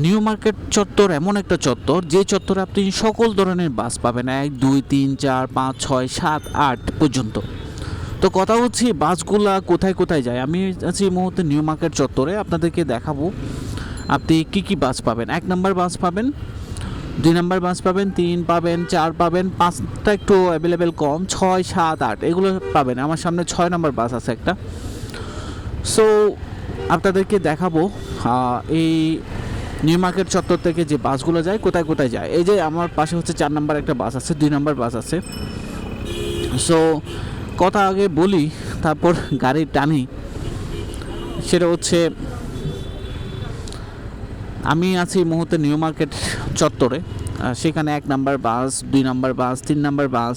New market চত্বর এমন একটা চত্বর, যে চত্বরে আপনি সকল ধরনের বাস পাবেন, এক, দুই, তিন, চার, পাঁচ, ছয়, সাত, আট পর্যন্ত। তো কথা হচ্ছে বাসগুলা কোথায় কোথায় যায়? আমি আছি এই মুহূর্তে নিউ মার্কেট চত্বরে, আপনাদেরকে দেখাবো আপনি কি কি বাস পাবেন। এক নম্বর বাস পাবেন, দুই নম্বর বাস পাবেন, তিন পাবেন, চার পাবেন, পাঁচটা একটু অ্যাভেলেবেল কম, ছয়, সাত, আট, এগুলো পাবেন। আমার সামনে ছয় নম্বর বাস আছে একটা। সো আপনাদেরকে দেখাবো এই নিউ মার্কেট চত্বর থেকে যে বাসগুলো যায়, কোথায় কোথায় যায়? এই যে আমার পাশে হচ্ছে চার নম্বর একটা বাস আছে, দুই নম্বর বাস আছে। সো কথা আগে বলি, তারপর গাড়ি টানি। সেটা হচ্ছে, আমি আছি মুহূর্তে নিউ মার্কেট চত্বরে সেখানে এক নাম্বার বাস, দুই নাম্বার বাস, তিন নাম্বার বাস,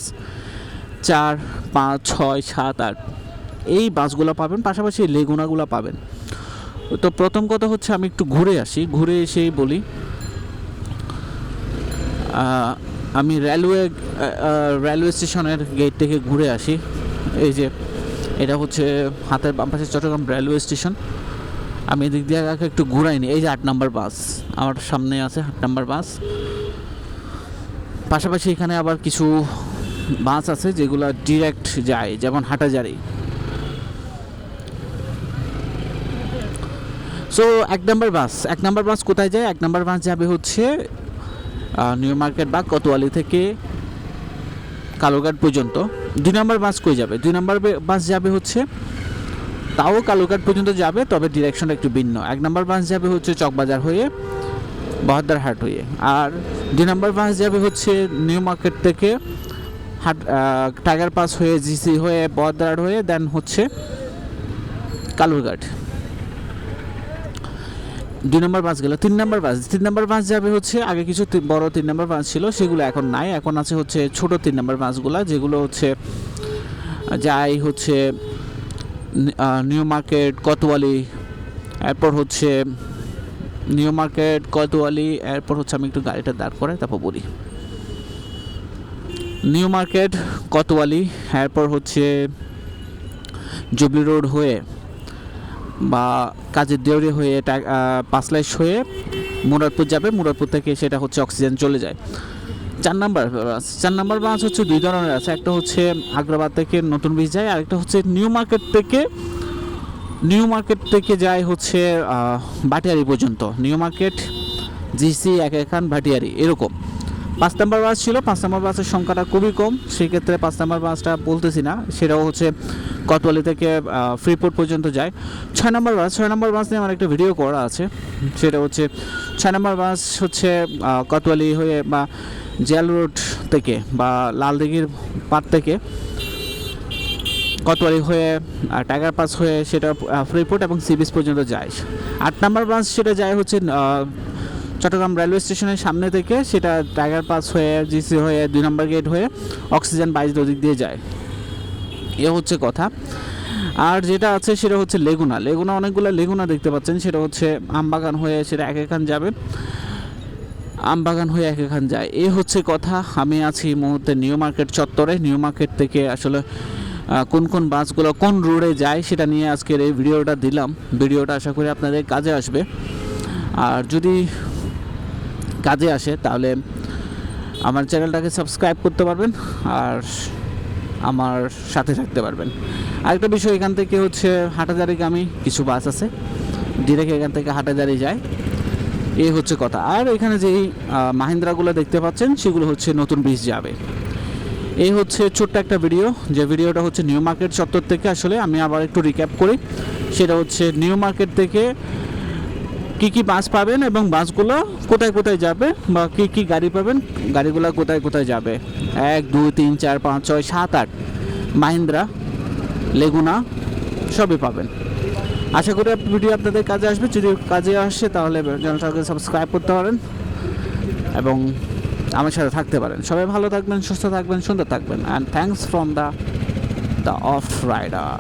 চার, পাঁচ, ছয়, সাত, আট। এই বাসগুলো পাবেন, পাশাপাশি লেগুনাগুলো পাবেন। তো প্রথম কথা হচ্ছে আমি একটু ঘুরে আসি, ঘুরে এসেই বলি। আমি রেলওয়ে রেলওয়ে স্টেশনের গেট থেকে ঘুরে আসি। এই যে, এটা হচ্ছে হাতের বাম পাশে চট্টগ্রাম রেলওয়ে স্টেশন আমি এদিক দিয়ে আগে একটু ঘুরাইনি এই যে আট নাম্বার বাস, আমার সামনে আছে আট নাম্বার বাস। পাশাপাশি এখানে আবার কিছু বাস আছে যেগুলো ডিরেক্ট যায়, যেমন হাটাজারি। সো এক নম্বর বাস এক নম্বর বাস কোথায় যায়? এক নম্বর বাস যাবে হচ্ছে নিউ মার্কেট বা কোতোয়ালি থেকে কালোঘাট পর্যন্ত। দুই নম্বর বাস কই যাবে? দুই নম্বর বাস যাবে হচ্ছে, তাও কালুঘাট পর্যন্ত যাবে, তবে ডিরেকশনটা একটু ভিন্ন। এক নম্বর বাস যাবে হচ্ছে চকবাজার হয়ে বহদ্দারহাট হয়ে। আর দুই নম্বর বাস যাবে হচ্ছে নিউ মার্কেট থেকে হাট টাইগার পাস হয়ে জিসি হয়ে বহদ্দারহাট হয়ে দেন হচ্ছে কালুরঘাট দুই নম্বর বাস গেল। তিন নম্বর বাস, তিন নম্বর বাস যাবে হচ্ছে, আগে কিছু বড় তিন নম্বর বাস ছিল, সেগুলো এখন নাই। এখন আছে হচ্ছে ছোট তিন নম্বর বাসগুলো, যেগুলো হচ্ছে, যাই হচ্ছে নিউ মার্কেট, কোতোয়ালি, এরপর হচ্ছে, নিউ মার্কেট, কোতোয়ালি, এরপর হচ্ছে আমি একটু গাড়িটা দাঁড় করে, তারপর বলি। নিউ মার্কেট, কোতোয়ালি, এরপর হচ্ছে, জুবলি রোড হয়ে বা কাজের দেউরি হয়ে পাঁচলাইশ হয়ে মুরাদপুর যাবে মুরাদপুর থেকে সেটা হচ্ছে অক্সিজেন চলে যায়। চার নাম্বার বাস চার নাম্বার বাস হচ্ছে দুই ধরনের আছে একটা হচ্ছে আগ্রাবাদ থেকে নতুন ব্রিজ যায় আরেকটা হচ্ছে নিউ মার্কেট থেকে নিউ মার্কেট থেকে যায় হচ্ছে আহ, ভাটিয়ারি পর্যন্ত। নিউ মার্কেট জিসি এক এখান ভাটিয়ারি এরকম। পাঁচ নাম্বার বাস ছিল, পাঁচ নাম্বার বাসের সংখ্যাটা খুবই কম। সেক্ষেত্রে পাঁচ নাম্বার বাসটা বলতেছি না, সেটাও হচ্ছে কতোয়ালি থেকে ফ্রিপোর্ট পর্যন্ত যায়। ছয় নম্বর বাস, ছয় নম্বর বাস নিয়ে আমার একটা ভিডিও করা আছে। সেটা হচ্ছে, ছয় নম্বর বাস হচ্ছে কতোয়ালি হয়ে বা জেল রোড থেকে বা লালদিঘির পার থেকে কতোয়ালি হয়ে টাইগার পাস হয়ে সেটা ফ্রিপোর্ট এবং সি বিচ পর্যন্ত যায়। আট নম্বর বাস সেটা যায় হচ্ছে চট্টগ্রাম রেলওয়ে স্টেশনের সামনে থেকে সেটা টাইগার পাস হয়ে জিসি হয়ে, দুই নম্বর গেট হয়ে অক্সিজেন বাইশ দিক দিয়ে যায়। এ হচ্ছে কথা। আর যেটা আছে সেটা হচ্ছে লেগুনা লেগুনা অনেকগুলো লেগুনা দেখতে পাচ্ছেন। সেটা হচ্ছে আমবাগান হয়ে সেটা এক এখান যাবে। আমবাগান হয়ে এক এখান যায়। এ হচ্ছে কথা। আমি আছি এই মুহূর্তে নিউ মার্কেট চত্বরে। নিউ মার্কেট থেকে আসলে কোন কোন বাসগুলো কোন রোডে যায় সেটা নিয়ে আজকের এই ভিডিওটা দিলাম। ভিডিওটা আশা করি আপনাদের কাজে আসবে। আর যদি কাজে আসে, তাহলে আমার চ্যানেলটাকে সাবস্ক্রাইব করতে পারবেন আর আমার সাথে থাকতে পারবেন। আরেকটা বিষয়, এখান থেকে হচ্ছে হাটাজারিগামী কিছু বাস আছে ডিরেক্ট এখান থেকে হাটাজারি যায়। এই হচ্ছে কথা। আর এখানে যেই মাহিন্দ্রাগুলো দেখতে পাচ্ছেন, সেগুলো হচ্ছে নতুন ব্রিজ যাবে। এই হচ্ছে ছোট্ট একটা ভিডিও যে ভিডিওটা হচ্ছে নিউ মার্কেট চত্বর থেকে। আসলে আমি আবার একটু রিক্যাপ করি। সেটা হচ্ছে নিউ মার্কেট থেকে কি কি বাস পাবেন এবং বাসগুলো কোথায় কোথায় যাবে বা কি কি গাড়ি পাবেন? গাড়িগুলো কোথায় কোথায় যাবে? এক, দুই, তিন, চার, পাঁচ, ছয়, সাত, আট। মাহিন্দ্রা, লেগুনা, সবই পাবেন। আশা করি ভিডিও আপনাদের কাজে আসবে। যদি কাজে আসে তাহলে চ্যানেলটাকে সাবস্ক্রাইব করতে পারেন এবং আমার সাথে থাকতে পারেন। সবাই ভালো থাকবেন, সুস্থ থাকবেন, সুন্দর থাকবেন। And thanks from the the of rider